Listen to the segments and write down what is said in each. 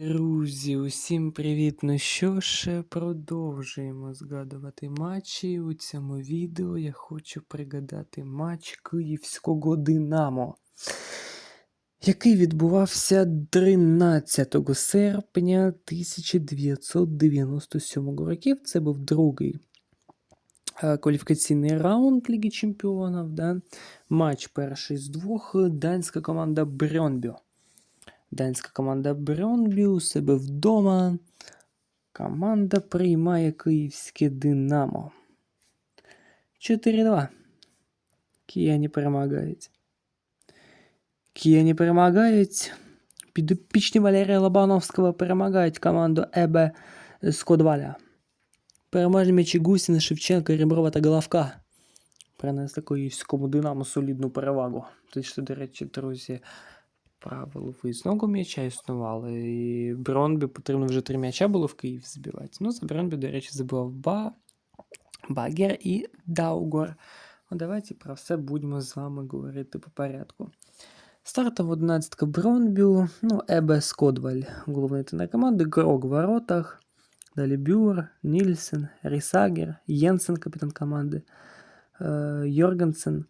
Друзі, усім привіт! Ну що ж, продовжуємо згадувати матчі. У цьому відео я хочу пригадати матч Київського Динамо, який відбувався 13 серпня 1997 років. Це був другий е, кваліфікаційний раунд Ліги Чемпіонів. Да? Матч перший з двох. Данська команда Брьонбю. Данська команда Брьонбі у себе вдома. Команда приймає київське Динамо. 4-2. Кияні перемагають. Кияні перемагають. Підопічні Валерія Лобановського перемагають команду ЕБ Скодваля. Переможні м'ячі Гусіна, Шевченка, Реброва та Головка. Принесли київському Динамо солідну перевагу. Що, до речі, друзі, правило виїзного м'яча існувало. І Бронбі потрібно вже три м'яча було в Київ збивати. Ну, за Бронбі, до речі, забивав Ба, Багер і Даугор. Ну, давайте про все будемо з вами говорити по порядку. Стартова 11 Бронбю, ну, Ебе Скодваль, головний тренер команди, Грог в воротах, далі Бюр, Нільсен, Рісагер, Єнсен, капітан команди, е, Йоргенсен,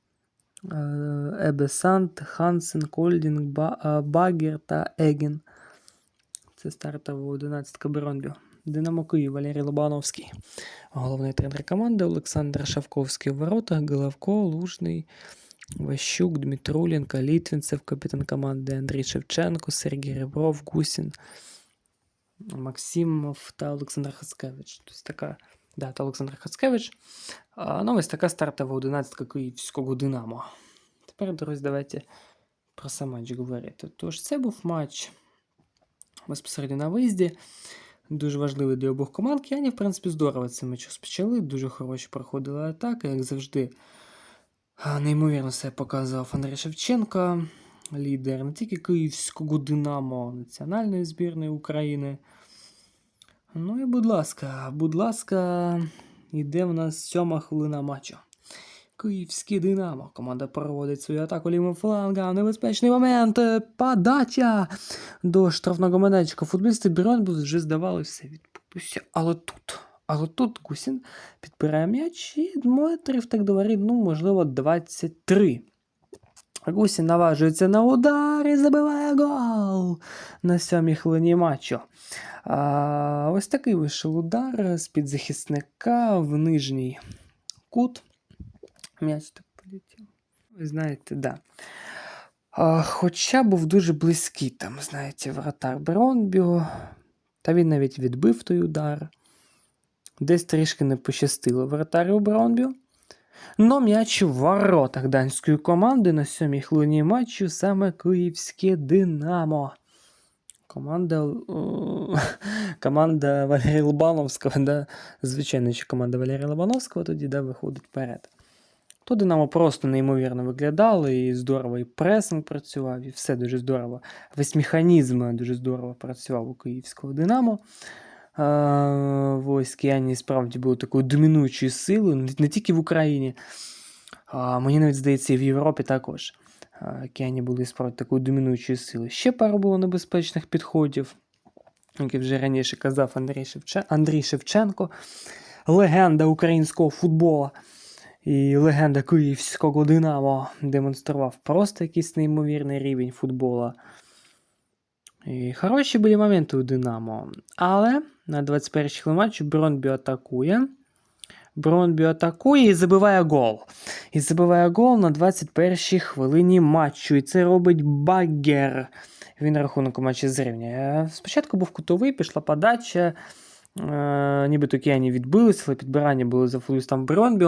е, Ебе Сант, Хансен, Кольдінг, е, Багер та Еген. Це стартова 11 Бронбю. Динамо Київ, Валерій Лобановський. Головний тренер команди Олександр Шавковський в воротах, Головко, Лужний, Ващук, Дмитруленко, Літвінцев, капітан команди Андрій Шевченко, Сергій Ребров, Гусін, Максимов та Олександр Хацкевич. Тобто така, да, та Олександр Хацкевич. Ну, ось така стартова 11 київського Динамо. Тепер, друзі, давайте про сам матч говорити. Тож, це був матч безпосередньо на виїзді. Дуже важливий для обох команд. Кияні, в принципі, здорово цей матч розпочали. Дуже хороші проходили атаки, як завжди. Неймовірно себе показував Андрій Шевченко, лідер не тільки київського Динамо національної збірної України. Ну і будь ласка, будь ласка, йде в нас сьома хвилина матчу. Київське Динамо. Команда проводить свою атаку лівим флангом. Небезпечний момент. Подача до штрафного майданчика. Футболісти Біронбу вже здавалося відпустя. Але тут. Але тут Гусін підбирає м'яч і Дмитрів так говорить, ну, можливо, 23. Гусін наважується на удар і забиває гол на сьомій хвилині матчу. А, ось такий вийшов удар з-під захисника в нижній кут. М'яч так полетів. Ви знаєте, да. А, хоча був дуже близький там, знаєте, вратар Бронбіо. Та він навіть відбив той удар. Десь трішки не пощастило вратарю Бронбіо. Но м'яч в воротах данської команди на сьомій хвилині матчу саме київське Динамо. Команда, о, команда Валерія Лобановського, да, звичайно, що команда Валерія Лобановського тоді да, виходить вперед. То Динамо просто неймовірно виглядало, і здорово і пресинг працював, і все дуже здорово. Весь механізм дуже здорово працював у київського Динамо. Ось Кияні справді були такою домінуючою силою, не, тільки в Україні, а мені навіть здається, і в Європі також. А, Кияні були справді такою домінуючою силою. Ще пару було небезпечних підходів, як я вже раніше казав Андрій, Шевчен... Андрій Шевченко, легенда українського футболу. І легенда київського Динамо демонстрував просто якийсь неймовірний рівень футбола. І хороші були моменти у Динамо. Але на 21-й хвилині матчу Бронбі атакує. Бронбі атакує і забиває гол. І забиває гол на 21-й хвилині матчу. І це робить Баггер. Він рахунок у матчі зрівнює. Спочатку був кутовий, пішла подача. Е, нібито кияні відбилися, але підбирання було за футболістом Бронбі.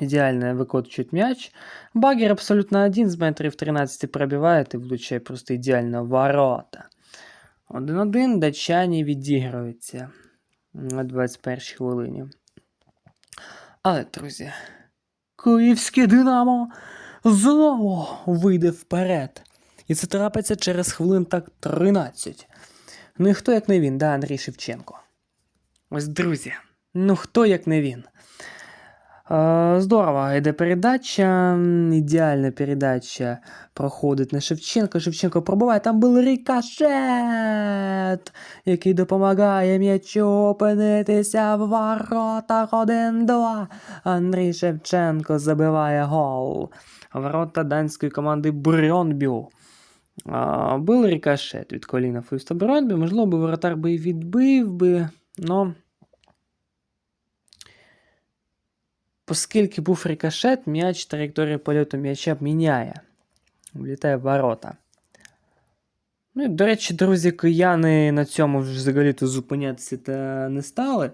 Ідеально викочують м'яч. Багер абсолютно один з метрів 13 пробиває і влучає просто ідеально в ворота. 1-1 датчані відігруються на 21 хвилині. Але, друзі, київське Динамо знову вийде вперед. І це трапиться через хвилин так 13. Ну і хто як не він, да, Андрій Шевченко. Ось, друзі, ну хто як не він. Е, Здорово, йде передача. Ідеальна передача проходить на Шевченка. Шевченко пробиває. Там був рикошет, який допомагає м'ячу опинитися в воротах 1-2. Андрій Шевченко забиває гол. Ворота данської команди Брьонбю. Був рикошет від коліна Фуста Брьонбю. Можливо, воротар би відбив би, но. Оскільки був рикошет, м'яч траєкторію польоту м'яча міняє. Влітає в ворота. Ну і, до речі, друзі, кияни на цьому вже взагалі-то зупинятися та не стали.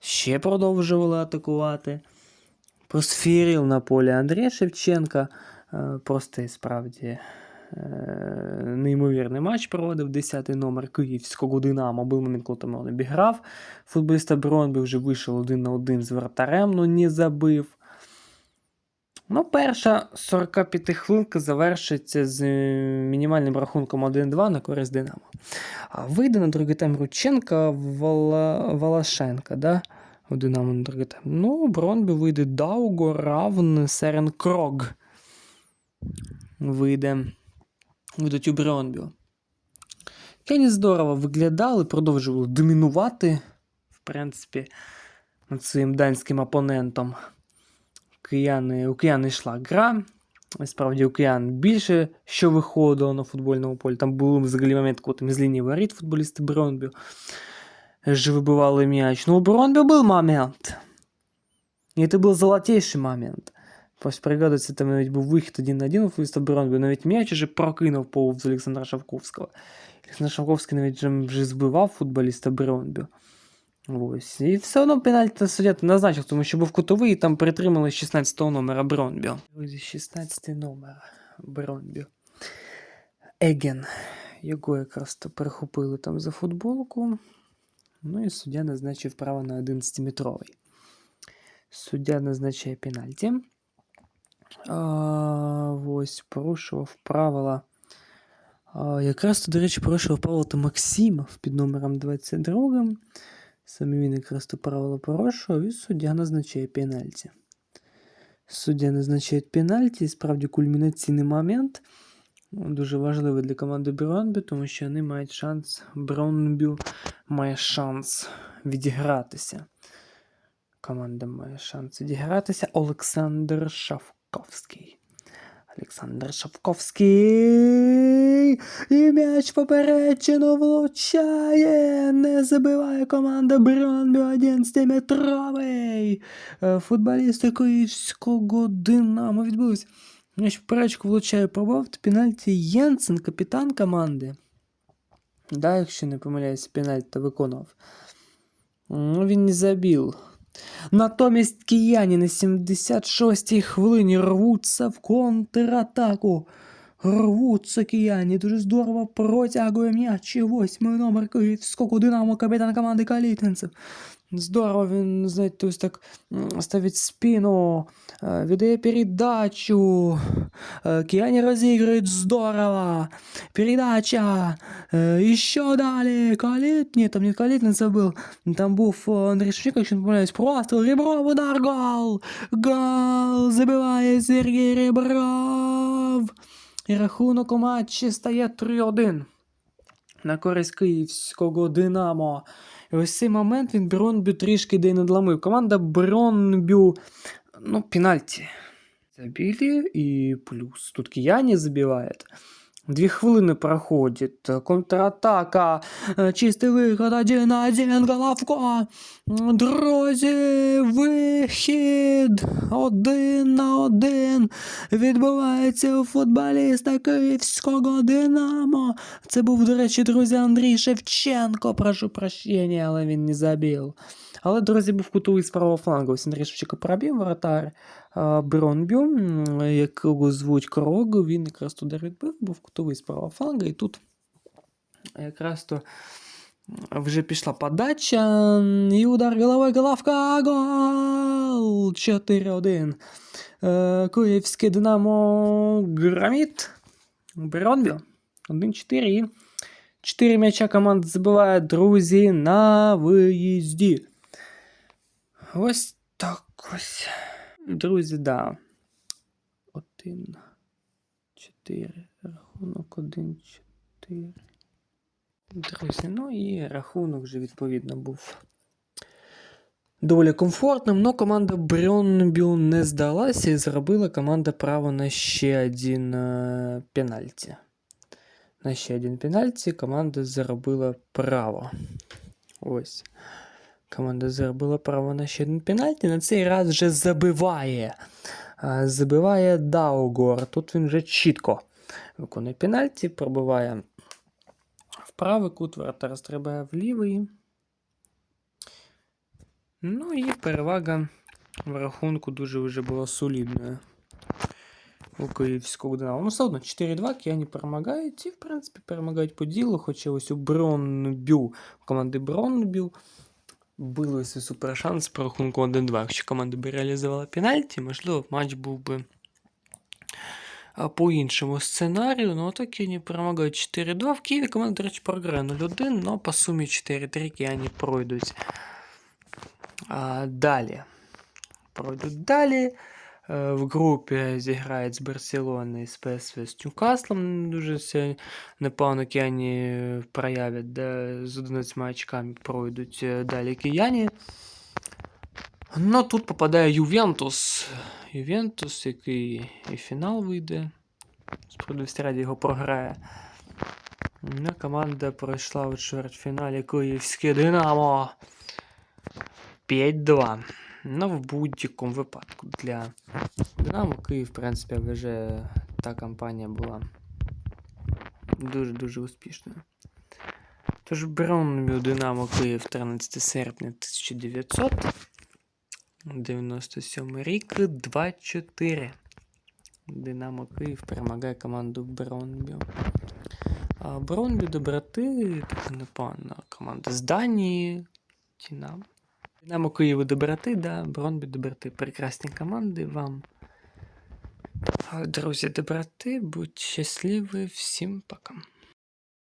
Ще продовжували атакувати. Просфірів на полі Андрія Шевченка. Е, Просто і справді неймовірний матч проводив 10-й номер київського Динамо. Був момент, коли там обіграв. Футболіста Бронби вже вийшов один на один з вратарем, але не забив. Ну, перша 45 хвилинка завершиться з е, мінімальним рахунком 1-2 на користь Динамо. А вийде на другий тайм Рученка Вала... Волошенка, да? У Динамо на другий тайм. Ну, Бронбі вийде Дауго, Равн, Серен Крог. Вийде. Вийдуть у Бронбі. Кені здорово виглядали, продовжували домінувати, в принципі, над своїм данським опонентом. Кияни, у киян йшла гра. Справді, у киян більше що виходило на футбольному полі. Там був взагалі момент, коли там з лінії воріт футболісти Бронбю же вибивали м'яч. Ну, у Бронбю був момент. І це був золотейший момент. Пригадується, там навіть був вихід один на один у футболіста Бронбю. Навіть м'яч уже прокинув повз Олександра Шавковського. Олександр Шавковський навіть вже, вже збивав футболіста Бронбю. Ось. І все одно пенальті суддя назначив, тому що був кутовий і там притримали 16-го номера Бронбю. 16-й номер Бронбю. Еген. Його якраз то перехопили там за футболку. Ну і суддя назначив право на 11-метровий. Суддя назначає пенальті. А, ось порушував правила. А, якраз то, до речі, порушував правила то Максимов під номером 22. Саме він якраз то правило порушував, і суддя назначає пенальті. Суддя назначає пенальті, і справді кульмінаційний момент. Дуже важливий для команди Бронбі, тому що вони мають шанс. Бронбю має шанс відігратися. Команда має шанс відігратися. Олександр Шавковський. Олександр Шавковський. І м'яч поперечину влучає. Не забиває команда Бронбі 11-метровий. Е, Футболісти київського Динамо відбулись. М'яч поперечку влучає пробав пенальті Єнсен, капітан команди. Да, якщо не помиляюсь, пенальті виконав. Ну, він не забив. Натомість кияні на 76-й хвилині рвуться в контратаку. Рвуться кияні, дуже здорово протягує м'яч. Восьмий номер київського Динамо, капітан команди Калітинцев. Здорово він, знаєте, ось так ставить спину, е, віддає передачу. Е, Кияні розігрують здорово. Передача. Е, І що далі? Каліт? Ні, там не Калітинцев був. Там був е, Андрій Шевченко, якщо не помиляюсь, простріл, Ребров, удар, гол! Гол! Забиває Сергій Ребров! І рахунок у матчі стає 3-1 на користь київського Динамо. І ось цей момент він Бронбю трішки де й надламив. Команда Бронбю, ну, пенальті. Забили, і плюс. Тут Кияні забивает. Дві хвилини проходить. Контратака. Е, Чистий виход. Один на один. Головко. Друзі, вихід. Один на один. Відбувається у футболіста київського Динамо. Це був, до речі, друзі, Андрій Шевченко. Прошу прощення, але він не забив. Але, друзі, був кутовий з правого флангу. Ось Андрій Шевченко пробив воротар Бронбю, якого звуть Крог, він якраз туди відбив, був кутовий з правого фланга, і тут якраз то вже пішла подача, і удар головою, головка, гол! 4-1. Е, Київське Динамо громіт. Бронбю. 1-4. І 4 м'яча команда забиває, друзі, на виїзді. Ось так ось. Друзі, да. Один, чотири. Рахунок один, чотири. Друзі, ну і рахунок вже відповідно був доволі комфортним, але команда Брьонбю не здалася і зробила команда право на ще один е, пенальті. На ще один пенальті команда заробила право. Ось. Команда заробила право на ще один пенальті. На цей раз вже забиває. Забиває Даугор. Тут він вже чітко виконує пенальті, пробиває в правий кут, вратар стрибає в лівий. Ну і перевага в рахунку дуже вже була солідною. У київського Динамо. Ну, все одно 4-2 кияні перемагають і, в принципі, перемагають по ділу. Хоча ось у Бронбю, команди Бронбю були супершанс супер шанс по рахунку 1-2. Якщо команда би реалізувала пенальті, можливо, матч був би по іншому сценарію. Ну, так не перемагають 4-2. В Києві команда, до речі, програє 0-1, але по сумі 4-3 кияні пройдуть. А, далі. Пройдуть далі. Е, В групі зіграють з Барселоною, з ПСВ з Ньюкаслом. Дуже все непогано кияні проявлять, де з 11 очками пройдуть е, далі кияні. Ну тут попадає Ювентус. Ювентус, який і фінал вийде. Справедливості раді його програє. Ну, команда пройшла у чвертьфіналі Київське Динамо. 5-2. Ну, в будь-якому випадку для Динамо Київ, в принципі, вже та кампанія була дуже-дуже успішною. Тож Бронмю Динамо Київ 13 серпня 1997 рік 2-4. Динамо Київ перемагає команду Бронбю. А Бронбю доброти непогана команда з Данії. Тінам. Динамо Києву доброти, да, Бронбі доброти. Прекрасні команди вам. Друзі, доброти, будь щасливі, всім пока.